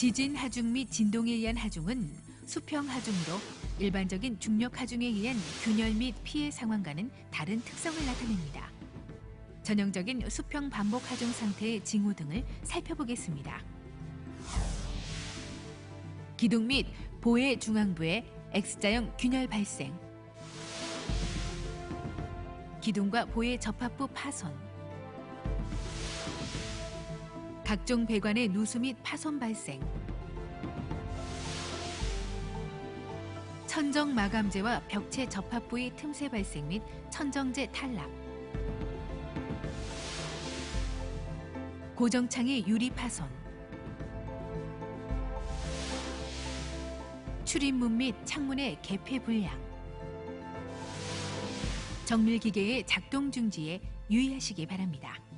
지진 하중 및 진동에 의한 하중은 수평 하중으로 일반적인 중력 하중에 의한 균열 및 피해 상황과는 다른 특성을 나타냅니다. 전형적인 수평 반복 하중 상태의 징후 등을 살펴보겠습니다. 기둥 및 보의 중앙부에 X자형 균열 발생. 기둥과 보의 접합부 파손. 각종 배관의 누수 및 파손 발생. 천정 마감재와 벽체 접합 부의 틈새 발생 및 천정재 탈락. 고정창의 유리 파손. 출입문 및 창문의 개폐 불량. 정밀 기계의 작동 중지에 유의하시기 바랍니다.